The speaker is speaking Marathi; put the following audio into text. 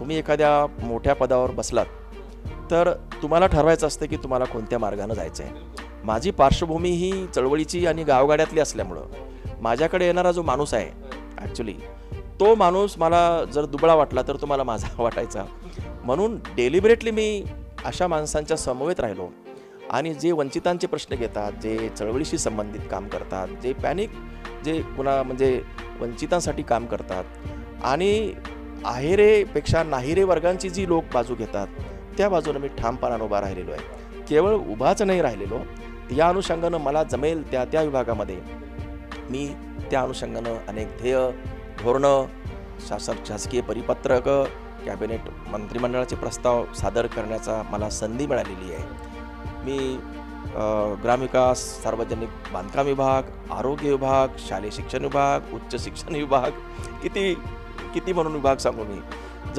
तुम्ही एखाद्या मोठ्या पदावर बसलात तर तुम्हाला ठरवायचं असतं की तुम्हाला कोणत्या मार्गानं जायचं आहे माझी पार्श्वभूमी ही चळवळीची आणि गावगाड्यातली असल्यामुळं माझ्याकडे येणारा जो माणूस आहे ॲक्च्युली तो माणूस मला जर दुबळा वाटला तर तो मला माझा वाटायचा. म्हणून डेलिबरेटली मी अशा माणसांच्या समवेत राहिलो. आणि जे वंचितांचे प्रश्न घेतात जे चळवळीशी संबंधित काम करतात जे पॅनिक जे कुणा म्हणजे वंचितांसाठी काम करतात. आणि आहेरेपेक्षा नाहीरे वर्गांची जी लोक बाजू घेतात त्या बाजूने मी ठामपणानं उभा राहिलेलो आहे. केवळ उभाच नाही राहिलेलो या अनुषंगानं मला जमेल त्या त्या विभागामध्ये. मी त्या अनुषंगानं अनेक ध्येय धोरणं शासन शासकीय परिपत्रक कॅबिनेट मंत्रिमंडळाचे प्रस्ताव सादर करण्याचा मला संधी मिळालेली आहे. मी ग्रामविकास सार्वजनिक बांधकाम विभाग आरोग्य विभाग शालेय शिक्षण विभाग उच्च शिक्षण विभाग किती किती म्हणून विभाग सांगू मी?